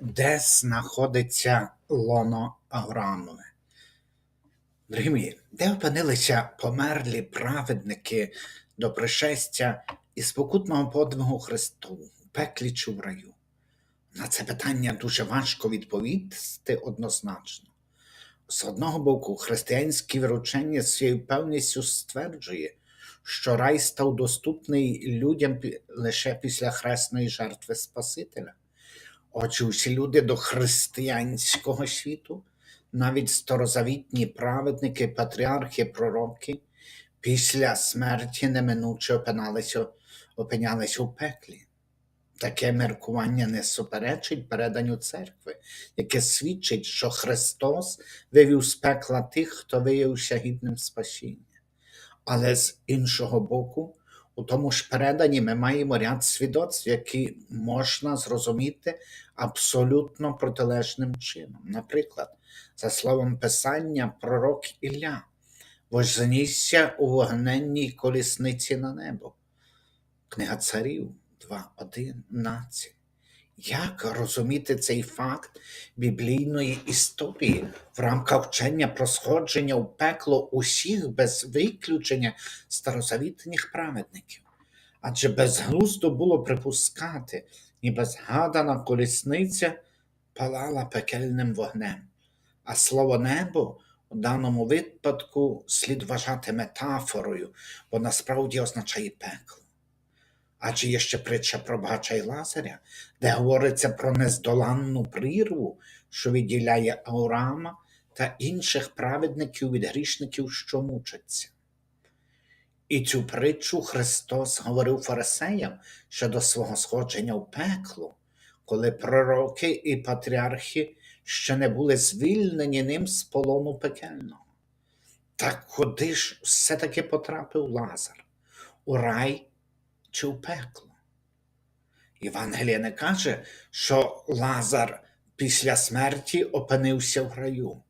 де знаходиться лоно Авраамове. Дорогі мої, де опинилися померлі праведники до пришестя і спокутного подвигу Христову, пеклі чи в раю? На це питання дуже важко відповісти однозначно. З одного боку, християнське віручення з цією певністю стверджує, що рай став доступний людям лише після хресної жертви Спасителя. Отже, усі люди до християнського світу, навіть старозавітні праведники, патріархи, пророки, після смерті неминуче опиналися, опинялися у пеклі. Таке міркування не суперечить переданню церкви, яке свідчить, що Христос вивів з пекла тих, хто виявився гідним спасіння. Але з іншого боку, у тому ж переданні ми маємо ряд свідоцтв, які можна зрозуміти абсолютно протилежним чином. Наприклад, за словом Писання, пророк Ілля вознісся у вогненній колісниці на небо. Книга царів 2.11. Як розуміти цей факт біблійної історії в рамках вчення про сходження у пекло усіх без виключення старозавітніх праведників? Адже безглуздо було припускати, ніби згадана колісниця палала пекельним вогнем, а слово небо у даному випадку слід вважати метафорою, бо насправді означає пекло. Адже є ще притча про багача й Лазаря, де говориться про нездоланну прірву, що відділяє Авраама та інших праведників від грішників, що мучаться. І цю притчу Христос говорив фарисеям щодо свого сходження в пекло, коли пророки і патріархи ще не були звільнені ним з полону пекельного. Так куди ж все-таки потрапив Лазар? У рай чи у пекло? Євангеліє не каже, що Лазар після смерті опинився в раю.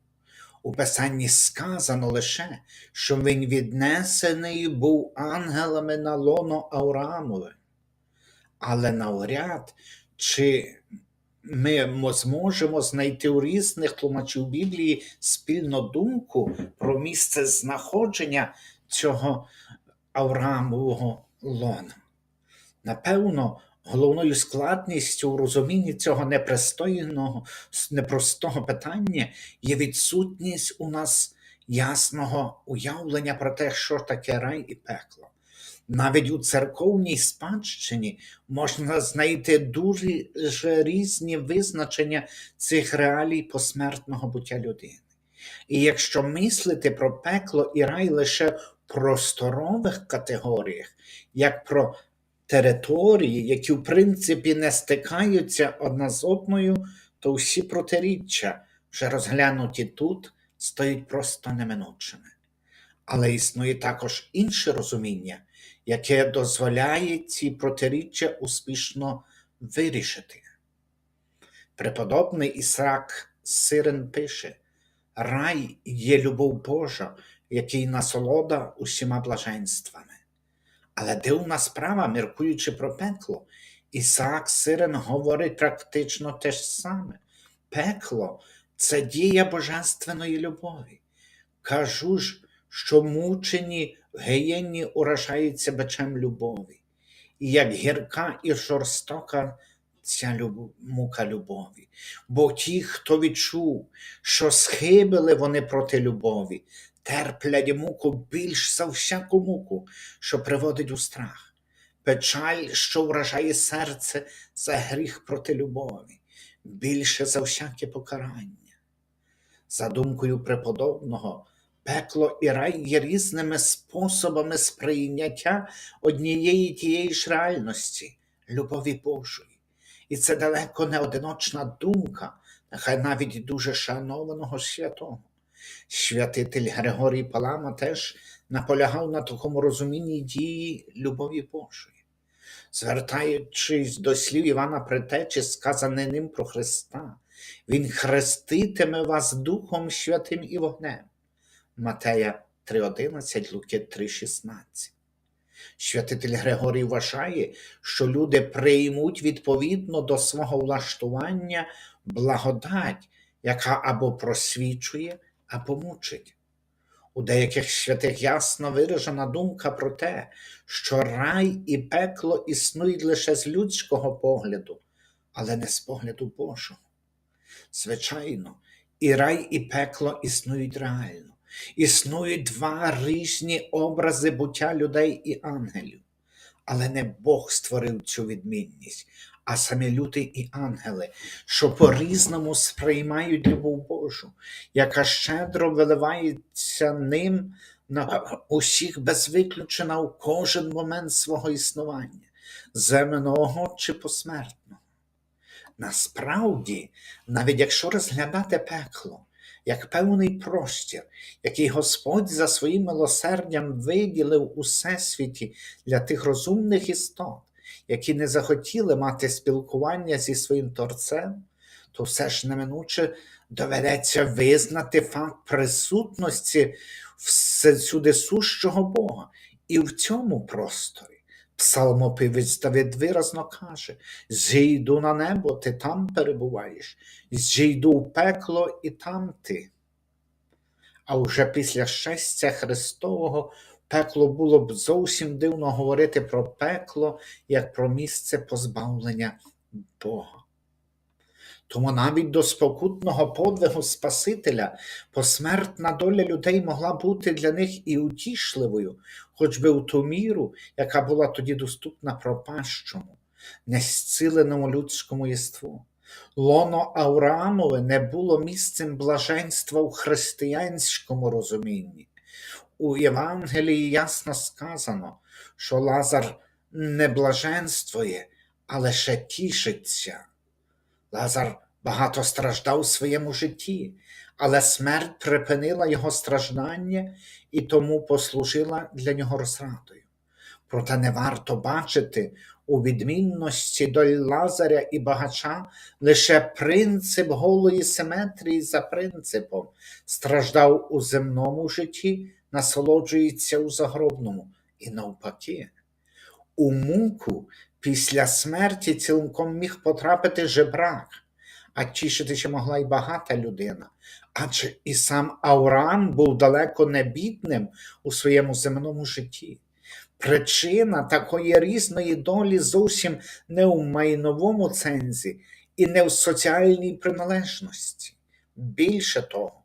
У Писанні сказано лише, що він віднесений був ангелами на лоно Авраамове. Але навряд чи ми зможемо знайти у різних тлумачів Біблії спільну думку про місце знаходження цього Авраамового лона. Напевно, головною складністю у розумінні цього непристойного, непростого питання є відсутність у нас ясного уявлення про те, що таке рай і пекло. Навіть у церковній спадщині можна знайти дуже різні визначення цих реалій посмертного буття людини. І якщо мислити про пекло і рай лише в просторових категоріях, як про території, які в принципі не стикаються одна з одною, то всі протиріччя, вже розглянуті тут, стають просто неминучими. Але існує також інше розуміння, яке дозволяє ці протиріччя успішно вирішити. Преподобний Ісаак Сирен пише: Рай є любов Божа, який насолода усіма блаженствами. Але дивна справа, міркуючи про пекло, Ісаак Сирен говорить практично те ж саме. Пекло це дія божественної любові. Кажу ж, що мучені в гієнні уражаються бичем любові, і як гірка і жорстока ця любов, мука любові. Бо ті, хто відчув, що схибили вони проти любові, терплять муку більш за всяку муку, що приводить у страх. Печаль, що вражає серце за гріх проти любові, більше за всяке покарання. За думкою преподобного, пекло і рай є різними способами сприйняття однієї тієї ж реальності любові Божої. І це далеко не одиночна думка, нехай навіть дуже шанованого святого. Святитель Григорій Палама теж наполягав на такому розумінні дії любові Божої. Звертаючись до слів Івана Претечі, сказане ним про Христа, Він хреститиме вас Духом Святим і вогнем. Матея 3.11, Луки 3.16. Святитель Григорій вважає, що люди приймуть відповідно до свого влаштування благодать, яка або просвічує, або мучить. У деяких святих ясно виражена думка про те, що рай і пекло існують лише з людського погляду, але не з погляду Божого. Звичайно, і рай, і пекло існують реально. Існують два різні образи буття людей і ангелів. Але не Бог створив цю відмінність, а самі люди і ангели, що по-різному сприймають любов Божу, яка щедро виливається ним на усіх без виключення у кожен момент свого існування, земного чи посмертного. Насправді, навіть якщо розглядати пекло як певний простір, який Господь за своїм милосердям виділив у всесвіті для тих розумних істот, які не захотіли мати спілкування зі своїм Творцем, то все ж неминуче доведеться визнати факт присутності всюди сущого Бога і в цьому просторі. Псалмопівець Давид виразно каже: зійду на небо, ти там перебуваєш, зійду в пекло і там ти. А вже після щастя Христового пекло було б зовсім дивно говорити про пекло як про місце позбавлення Бога. Тому навіть до спокутного подвигу Спасителя посмертна доля людей могла бути для них і утішливою, хоч би у ту міру, яка була тоді доступна пропащому, незціленому людському єству. Лоно Авраамове не було місцем блаженства у християнському розумінні. У Євангелії ясно сказано, що Лазар не блаженствує, а лише тішиться. Лазар багато страждав у своєму житті, але смерть припинила його страждання і тому послужила для нього розрадою. Проте не варто бачити у відмінності до Лазаря і багача лише принцип голої симетрії за принципом, страждав у земному житті, насолоджується у загробному, і навпаки. У муку після смерті цілком міг потрапити жебрак, а тішитися могла й багата людина. Адже і сам Авраам був далеко не бідним у своєму земному житті. Причина такої різної долі зовсім не у майновому цензі і не в соціальній приналежності. Більше того,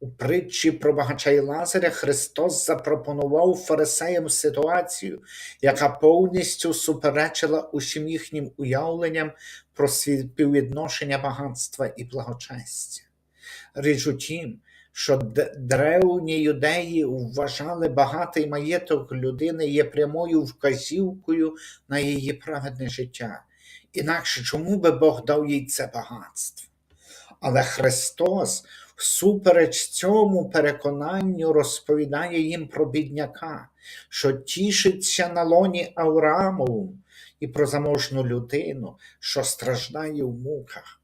у притчі про багача і Лазаря Христос запропонував фарисеям ситуацію, яка повністю суперечила усім їхнім уявленням про співвідношення багатства і благочестя. Річ у тім, що древні юдеї вважали багатий маєток людини є прямою вказівкою на її праведне життя. Інакше чому би Бог дав їй це багатство? Але Христос всупереч цьому переконанню розповідає їм про бідняка, що тішиться на лоні Авраамову і про заможну людину, що страждає в муках.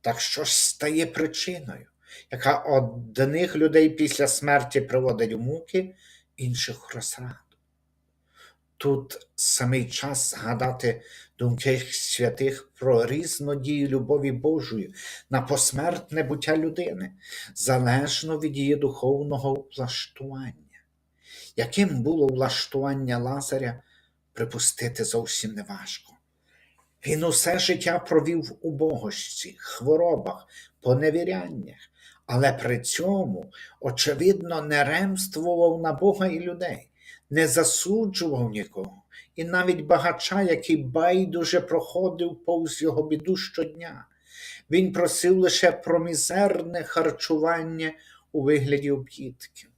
Так що ж стає причиною, яка одних людей після смерті приводить у муки, інших в розраду? Тут самий час згадати думки святих про різну дію любові Божої на посмертне буття людини, залежно від її духовного влаштування. Яким було влаштування Лазаря, припустити зовсім неважко. Він усе життя провів в убогості, хворобах, поневіряннях, але при цьому, очевидно, не ремствував на Бога і людей не засуджував нікого, і навіть багача, який байдуже проходив повз його біду щодня. Він просив лише про мізерне харчування у вигляді об'їдків.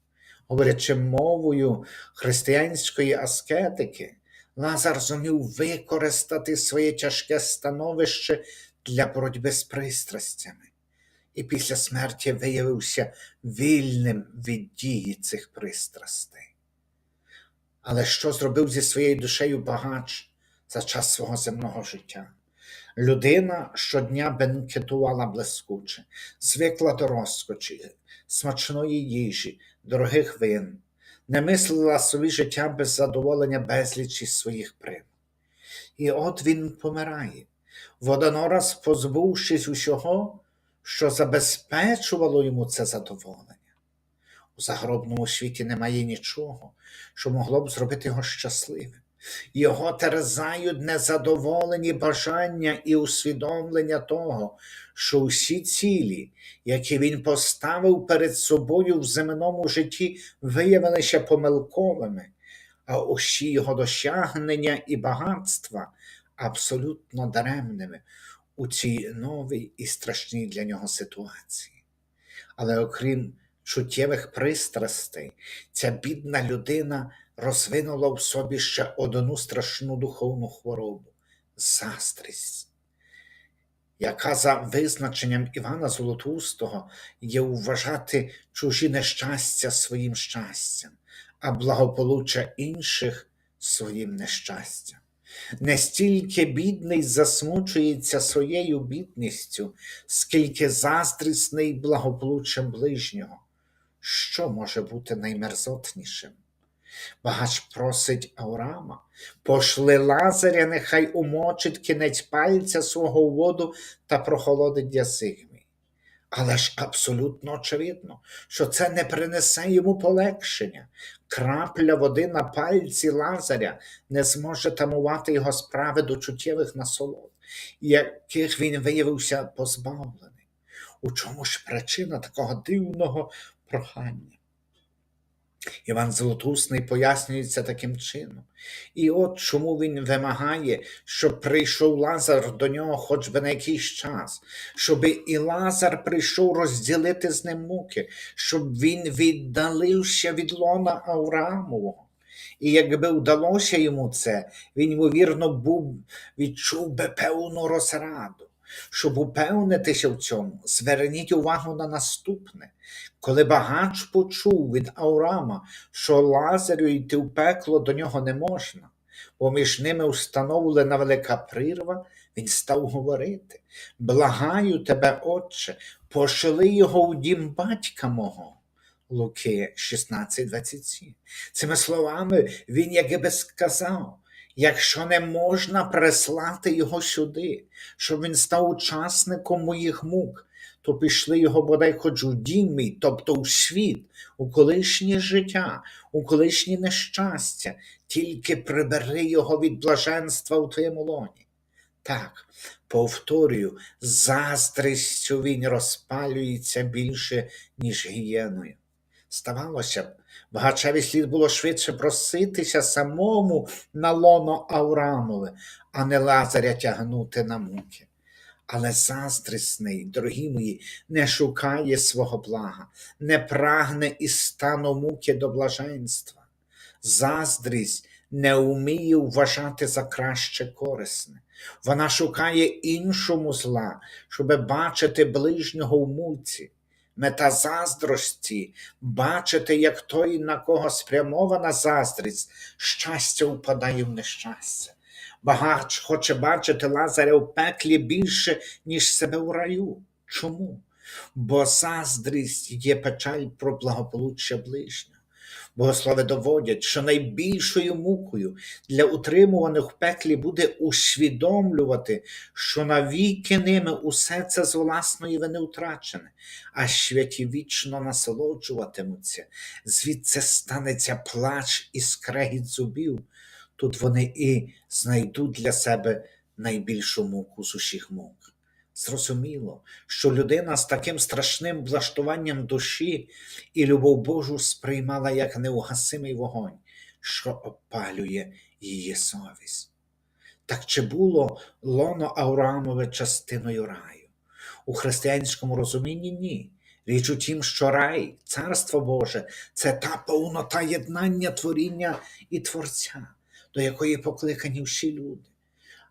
Говорячи мовою християнської аскетики, Лазар зумів використати своє тяжке становище для боротьби з пристрастями, і після смерті виявився вільним від дії цих пристрастей. Але що зробив зі своєю душею багач за час свого земного життя? Людина щодня бенкетувала блискуче, звикла до розкочі, смачної їжі, дорогих вин, не мислила собі життя без задоволення безлічі своїх прим. І от він помирає, водонораз позбувшись усього, що забезпечувало йому це задоволення. У загробному світі немає нічого, що могло б зробити його щасливим. Його терзають незадоволені бажання і усвідомлення того, що усі цілі, які він поставив перед собою в земному житті, виявилися помилковими, а усі його досягнення і багатства абсолютно даремними у цій новій і страшній для нього ситуації. Але окрім чуттєвих пристрастей, ця бідна людина розвинула в собі ще одну страшну духовну хворобу заздрість, яка за визначенням Івана Золотоустого є вважати чужі нещастя своїм щастям, а благополуччя інших своїм нещастям. Не стільки бідний засмучується своєю бідністю, скільки заздрісний благополуччям ближнього. Що може бути наймерзотнішим? Багач просить Авраама, пошли лазаря, нехай умочить кінець пальця свого воду та прохолодить язик мій. Але ж абсолютно очевидно, що це не принесе йому полегшення. Крапля води на пальці лазаря не зможе тамувати його справи до чуттєвих насолод, яких він виявився позбавлений. У чому ж причина такого дивного прохання? Іван Золотусний пояснюється таким чином. І от чому він вимагає, щоб прийшов Лазар до нього хоч би на якийсь час, щоб і Лазар прийшов розділити з ним муки, щоб він віддалився від лона Авраамового. І якби вдалося йому це, він, ймовірно, був, відчув би певну розраду. Щоб упевнитися в цьому, зверніть увагу на наступне. Коли багач почув від Авраама, що Лазарю йти в пекло до нього не можна, бо між ними встановлена велика прірва, він став говорити: Благаю тебе, Отче, пошли його у дім батька мого. Луки 16:27. Цими словами він якби сказав, якщо не можна прислати його сюди, щоб він став учасником моїх мук, то пішли його бодай хоч у дім мій, тобто у світ, у колишнє життя, у колишнє нещастя, тільки прибери його від блаженства у твоєму лоні. Так, повторюю, заздрістю він розпалюється більше, ніж гієною. Здавалося б, багачеві слід було швидше проситися самому на лоно Аврамове, а не Лазаря тягнути на муки. Але заздрісний, дорогі мої, не шукає свого блага, не прагне із стану муки до блаженства. Заздрість не вміє вважати за краще корисне. Вона шукає іншому зла, щоб бачити ближнього в муці. Мета заздрості бачити, як той, на кого спрямована заздрість, щастя впадає в нещастя. Багач хоче бачити Лазаря в пеклі більше, ніж себе в раю. Чому? Бо заздрість є печаль про благополуччя ближнього. Богослови доводять, що найбільшою мукою для утримуваних в пеклі буде усвідомлювати, що навіки ними усе це з власної вини втрачене, а святі вічно насолоджуватимуться, звідси станеться плач і скрегіт зубів. Тут вони і знайдуть для себе найбільшу муку з усіх мук. Зрозуміло, що людина з таким страшним влаштуванням душі і любов Божу сприймала як неугасимий вогонь, що опалює її совість. Так чи було лоно Авраамове частиною раю? У християнському розумінні ні. Річ у тім, що рай, царство Боже, це та повнота єднання творіння і Творця, до якої покликані всі люди.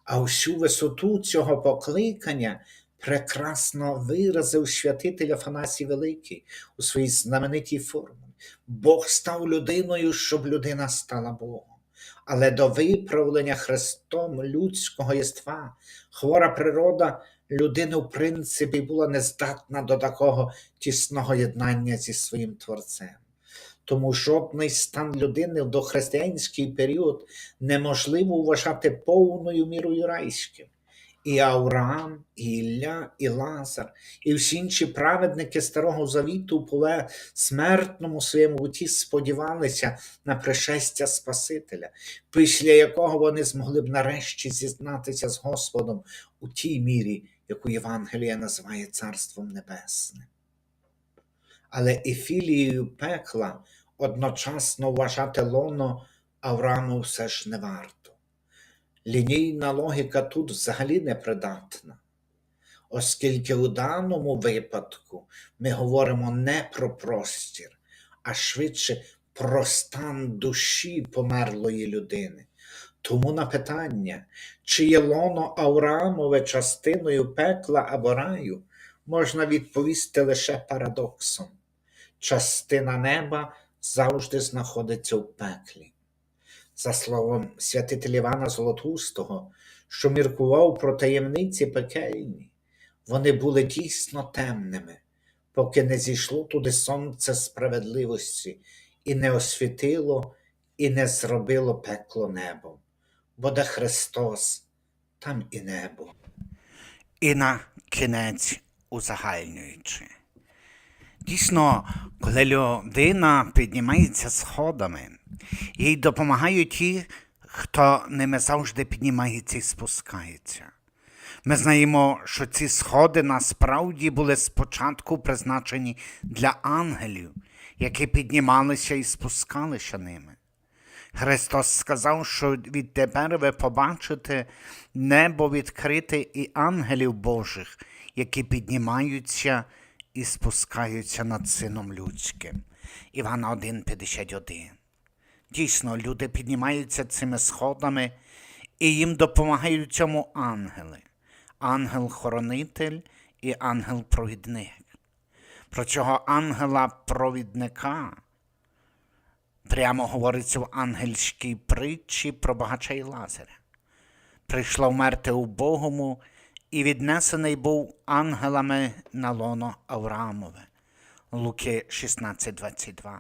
А всю висоту цього покликання прекрасно виразив святитель Афанасій Великий у своїй знаменитій формулі. Бог став людиною, щоб людина стала Богом. Але до виправлення Христом людського єства хвора природа людини, в принципі, була нездатна до такого тісного єднання зі своїм Творцем. Тому жодний стан людини в дохристиянський період неможливо вважати повною мірою райським. І Авраам, і Ілля, і Лазар, і всі інші праведники Старого Завіту по смертному своєму буті сподівалися на пришестя Спасителя, після якого вони змогли б нарешті зізнатися з Господом у тій мірі, яку Євангелія називає Царством Небесним. Але і філією пекла одночасно вважати лоно Аврааму все ж не варто. Лінійна логіка тут взагалі непридатна, оскільки у даному випадку ми говоримо не про простір, а швидше про стан душі померлої людини. Тому на питання, чи є лоно Авраамове частиною пекла або раю, можна відповісти лише парадоксом. Частина неба завжди знаходиться в пеклі. За словом святителя Івана Золотустого, що міркував про таємниці пекельні, вони були дійсно темними, поки не зійшло туди сонце справедливості і не освітило, і не зробило пекло небом. Бо де Христос, там і небо. І на кінець узагальнюючи. Дійсно, коли людина піднімається сходами, їй допомагають ті, хто ними завжди піднімається і спускається. Ми знаємо, що ці сходи насправді були спочатку призначені для ангелів, які піднімалися і спускалися ними. Христос сказав, що відтепер ви побачите небо відкрите і ангелів Божих, які піднімаються і спускаються над Сином Людським. Івана 1,51. Дійсно, люди піднімаються цими сходами, і їм допомагають цьому ангели, ангел-хоронитель і ангел-провідник. Про цього ангела-провідника прямо говориться в ангельській притчі про багача і Лазаря. Прийшла вмерти убогому, і віднесений був ангелами на лоно Авраамове. Луки 16:22.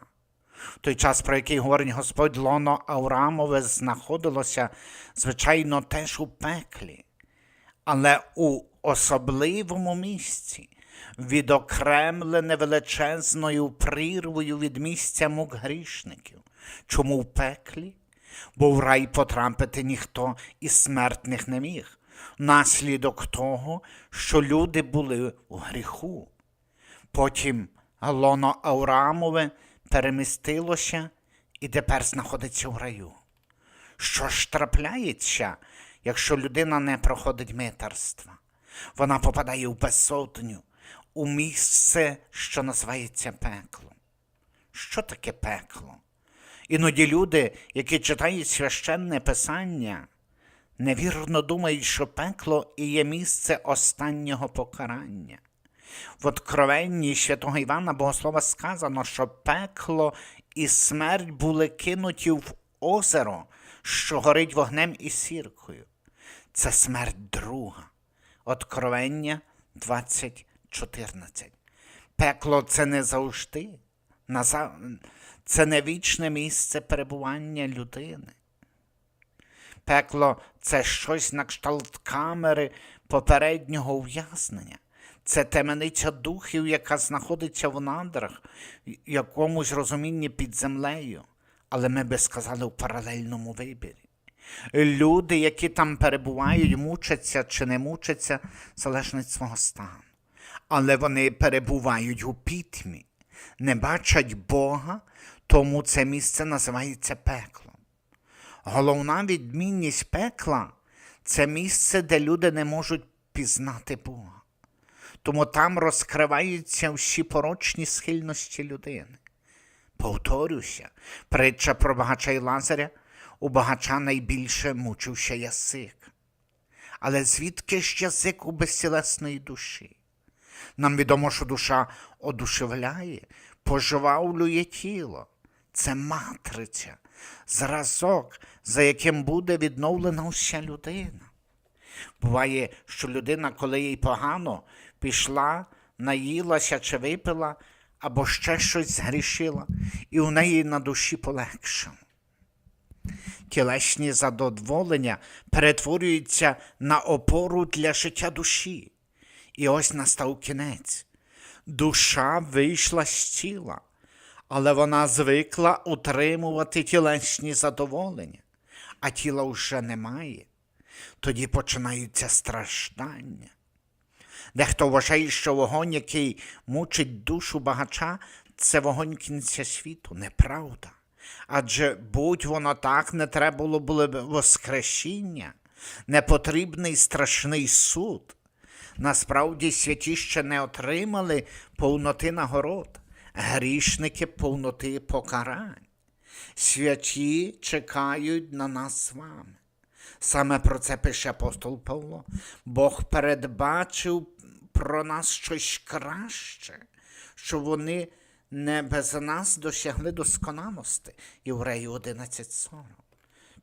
В той час, про який говорить Господь лоно Авраамове, знаходилося, звичайно, теж у пеклі, але у особливому місці, відокремлене величезною прірвою від місця мук грішників. Чому в пеклі? Бо в рай потрапити ніхто із смертних не міг, наслідок того, що люди були у гріху. Потім лоно Авраамове перемістилося і тепер знаходиться в раю. Що ж трапляється, якщо людина не проходить митарства? Вона попадає в безсотню, у місце, що називається пеклом. Що таке пекло? Іноді люди, які читають священне писання, невірно думають, що пекло і є місце останнього покарання. В Откровенні святого Івана Богослова сказано, що пекло і смерть були кинуті в озеро, що горить вогнем і сіркою. Це смерть друга. Откровення 20.14. Пекло це не завжди, це не вічне місце перебування людини. Пекло це щось на кшталт камери попереднього ув'язнення. Це темениця духів, яка знаходиться в надрах, якомусь розумінні під землею, але ми би сказали в паралельному вибірі. Люди, які там перебувають, мучаться чи не мучаться, залежно від свого стану. Але вони перебувають у пітьмі, не бачать Бога, тому це місце називається пеклом. Головна відмінність пекла це місце, де люди не можуть пізнати Бога. Тому там розкриваються всі порочні схильності людини. Повторюся, притча про багача і Лазаря у багача найбільше мучився язик. Але звідки ж язик у безцілесної душі? Нам відомо, що душа одушевляє, поживавлює тіло. Це матриця, зразок, за яким буде відновлена вся людина. Буває, що людина, коли їй погано, пішла, наїлася чи випила, або ще щось згрішила, і у неї на душі полегшало. Тілесні задоволення перетворюються на опору для життя душі. І ось настав кінець. Душа вийшла з тіла, але вона звикла утримувати тілесні задоволення, а тіла вже немає. Тоді починаються страждання. Дехто вважає, що вогонь, який мучить душу багача, це вогонь кінця світу. Неправда. Адже будь воно так, не треба було б воскресіння, непотрібний страшний суд. Насправді святі ще не отримали повноти нагород, грішники повноти покарань. Святі чекають на нас з вами. Саме про це пише апостол Павло. Бог передбачив про нас щось краще, що вони не без нас досягли досконалості. Євреї 11.40.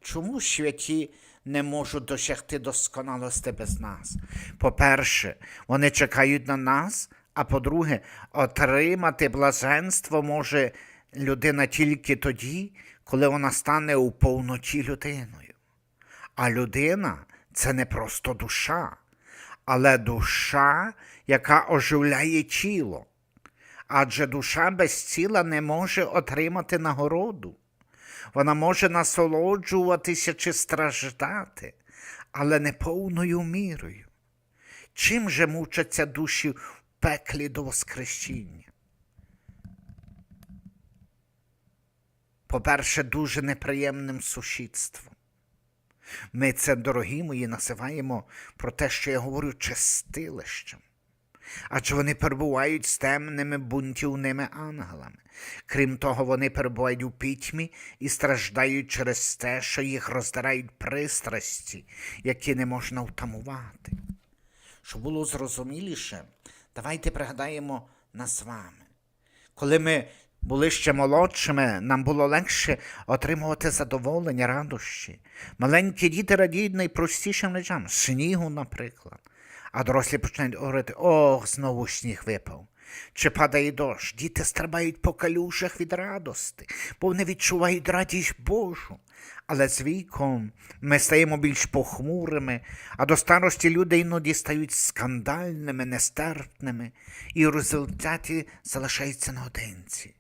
Чому святі не можуть досягти досконалості без нас? По-перше, вони чекають на нас, а по-друге, отримати блаженство може людина тільки тоді, коли вона стане у повноті людиною. А людина це не просто душа, але душа, яка оживляє тіло. Адже душа без тіла не може отримати нагороду. Вона може насолоджуватися чи страждати, але не повною мірою. Чим же мучаться душі пеклі до Воскресіння? По-перше, дуже неприємним сусідством. Ми це, дорогі мої, називаємо про те, що я говорю, чистилищем. Адже вони перебувають з темними бунтівними ангелами. Крім того, вони перебувають у пітьмі і страждають через те, що їх роздирають пристрасті, які не можна втамувати. Щоб було зрозуміліше, давайте пригадаємо нас з вами. Коли ми були ще молодшими, нам було легше отримувати задоволення, радощі. Маленькі діти радіють найпростішим речам, снігу, наприклад. А дорослі починають говорити: ох, знову сніг випав. Чи падає дощ, діти стрибають по калюжах від радости, бо вони відчувають радість Божу. Але з віком ми стаємо більш похмурими, а до старості люди іноді стають скандальними, нестерпними, і в результаті залишаються наодинці.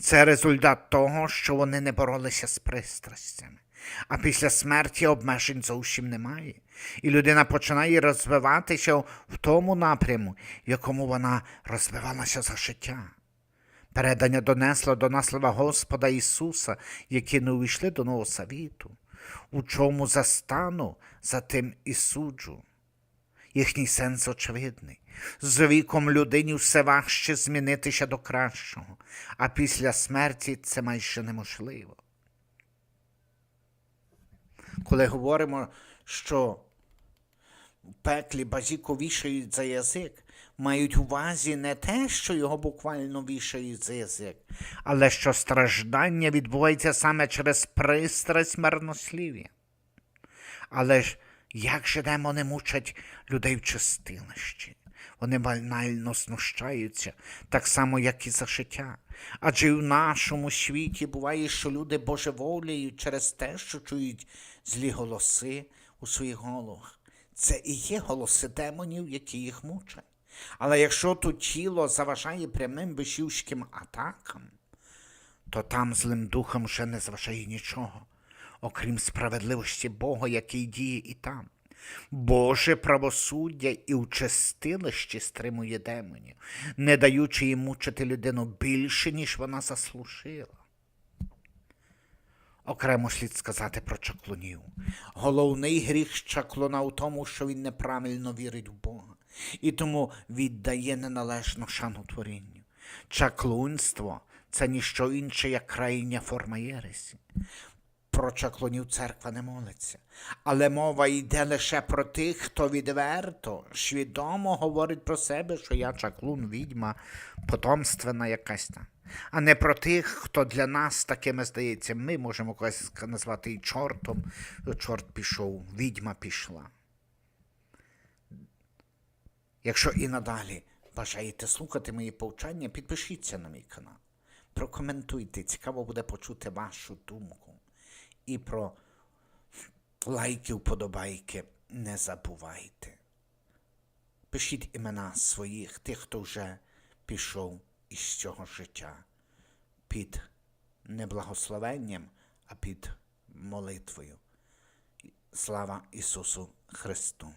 Це результат того, що вони не боролися з пристрастями. А після смерті обмежень зовсім немає. І людина починає розвиватися в тому напряму, в якому вона розвивалася за життя. Передання донесло до нас слова Господа Ісуса, які не увійшли до Нового Завіту. У чому застану, за тим і суджу. Їхній сенс очевидний. З віком людині все важче змінитися до кращого, а після смерті це майже неможливо. Коли говоримо, що в пеклі базіко вішають за язик, мають увазі не те, що його буквально вішають за язик, але що страждання відбувається саме через пристрасть марнослів'я. Але ж як же демони мучать людей в чистилищі? Вони банально знущаються, так само, як і за життя. Адже і в нашому світі буває, що люди божеволіють через те, що чують злі голоси у своїх головах. Це і є голоси демонів, які їх мучать. Але якщо то тіло заважає прямим вишівським атакам, то там злим духом вже не заважає нічого, окрім справедливості Бога, який діє і там. Боже правосуддя і у чистилищі стримує демонів, не даючи їм мучити людину більше, ніж вона заслужила. Окремо слід сказати про чаклунів. Головний гріх чаклуна у тому, що він неправильно вірить в Бога, і тому віддає неналежну шану творінню. Чаклунство це ніщо інше, як крайня форма єресі. Про чаклунів церква не молиться, але мова йде лише про тих, хто відверто, свідомо говорить про себе, що я чаклун, відьма, потомственна якась там. А не про тих, хто для нас такими здається, ми можемо когось назвати і чортом, чорт пішов, відьма пішла. Якщо і надалі бажаєте слухати мої повчання, підпишіться на мій канал. Прокоментуйте, цікаво буде почути вашу думку. І про лайки, вподобайки не забувайте. Пишіть імена своїх, тих, хто вже пішов із цього життя під не благословенням, а під молитвою. Слава Ісусу Христу!